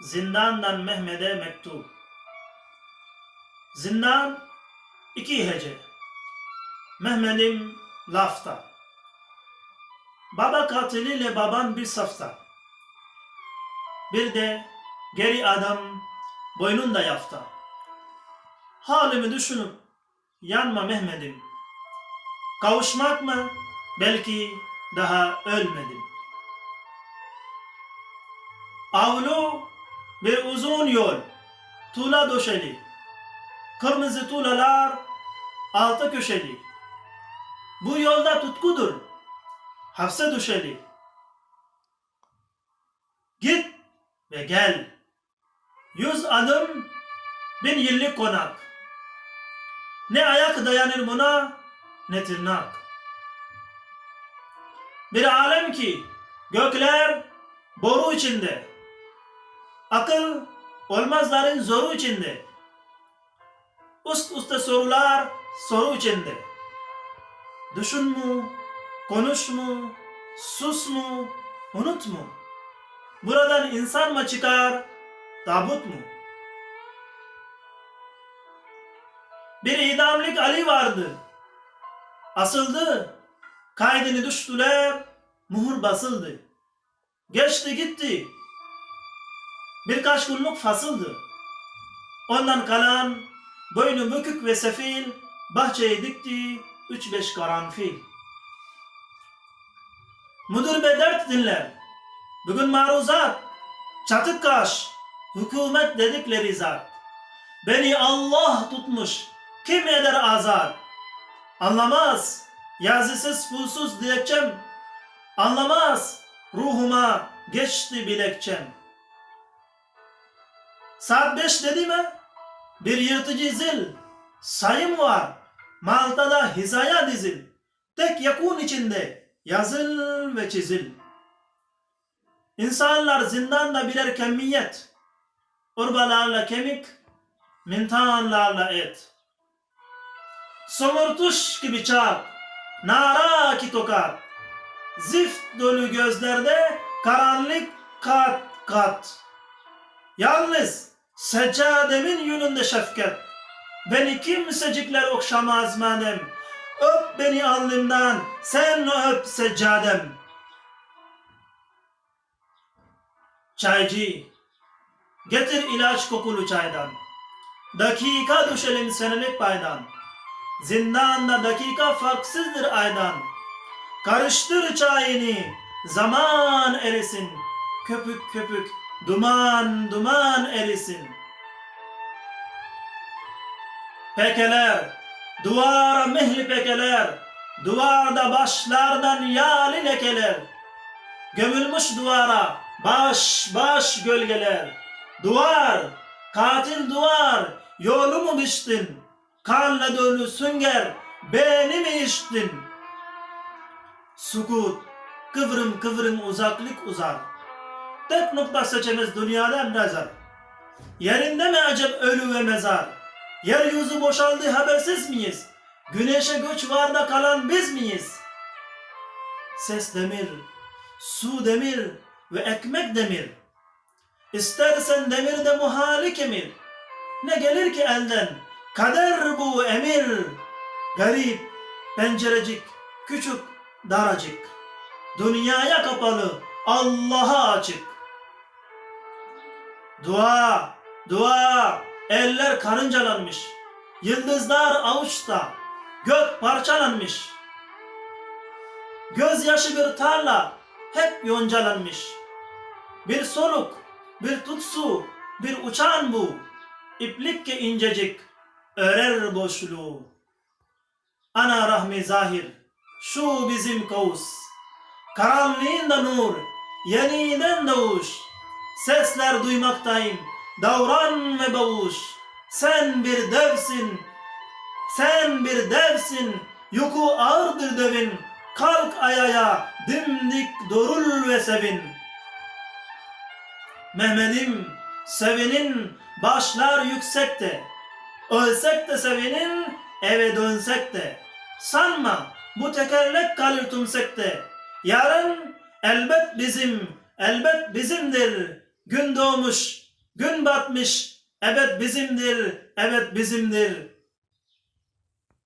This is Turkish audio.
Zindandan Mehmet'e mektup. Zindan iki hece. Mehmet'im lafta. Baba katiliyle baban bir safta. Bir de geri adam boynunda yafta. Halimi düşünüp yanma Mehmet'im. Kavuşmak mı? Belki daha ölmedim. Avlu bir uzun yol. Tuğla döşeli. Kırmızı tuğlalar altı köşeli. Bu yolda tutkudur. Hapse düşeli. Git ve gel. Yüz adım bin yıllık konak. Ne ayak dayanır buna ne tırnak. Bir alem ki gökler boru içinde. Akıl olmazların zoru içinde. Ust usta sorular soru içinde. Düşün mu, konuş mu, sus mu, unut mu? Buradan insan mı çıkar, tabut mu? Bir idamlık Ali vardı. Asıldı, kaydını düştüler, muhur basıldı. Geçti gitti. Birkaç günlük fasıldı. Ondan kalan boynu bükük ve sefil bahçeye dikti üç beş karanfil. Müdür be dert dinler. Bugün maruzat, çatık kaş, hükümet dedikleri zat. Beni Allah tutmuş, kim eder azat? Anlamaz, yazısız pulsuz dilekçem. Anlamaz, ruhuma geçti bilekçem. Saat beş dedi mi? Bir yırtıcı zil. Sayım var. Maltada hizaya dizil. Tek yakun içinde yazıl ve çizil. İnsanlar zindanda birer kemiyet. Urbalarla kemik, mintanlarla et. Somurtuş gibi çarp, nara ki tokat. Zift dolu gözlerde karanlık kat kat. Yalnız seccademin yönünde şefkat. Beni kimsecikler okşamaz madem. Öp beni alnımdan, sen öp seccadem. Çaycı, getir ilaç kokulu çaydan. Dakika düşelim senelik paydan. Zindanda dakika farksızdır aydan. Karıştır çayını, zaman erisin. Köpük köpük, duman duman erisin. Pekeler, duvara mehli pekeler, duvarda başlardan yağlı lekeler. Gömülmüş duvara baş baş gölgeler. Duvar, katil duvar, yolumu biçtin. Kanla dolu sünger, beni mi içtin? Sukut, kıvrım kıvrım uzaklık uzar. Tek nokta seçemiz dünyadan nazar. Yerinde mi acep ölü ve mezar? Yeryüzü boşaldı habersiz miyiz? Güneşe göç var da kalan biz miyiz? Ses demir, su demir ve ekmek demir. İstersen demir de muhali kemir. Ne gelir ki elden? Kader bu emir. Garip, pencerecik, küçük, daracık. Dünyaya kapalı, Allah'a açık. Dua, dua, eller karıncalanmış. Yıldızlar avuçta, gök parçalanmış. Gözyaşı bir tarla, hep yoncalanmış. Bir soluk, bir tutsu, bir uçan bu. İplik ki incecik, örer boşluğu. Ana rahmi zahir, şu bizim kavus. Karanlığında nur, yeniden doğuş. Sesler duymaktayım, davran ve bavuş. Sen bir devsin, sen bir devsin. Yuku ağırdır devin. Kalk ayaya, dimdik durul ve sevin. Mehmet'im, sevinin, başlar yüksekte. Ölsek de sevinin, eve dönsek de. Sanma, bu tekerlek kalır tümsekte. Yarın elbet bizim, elbet bizimdir. Gün doğmuş, Gün batmış, evet bizimdir, evet bizimdir.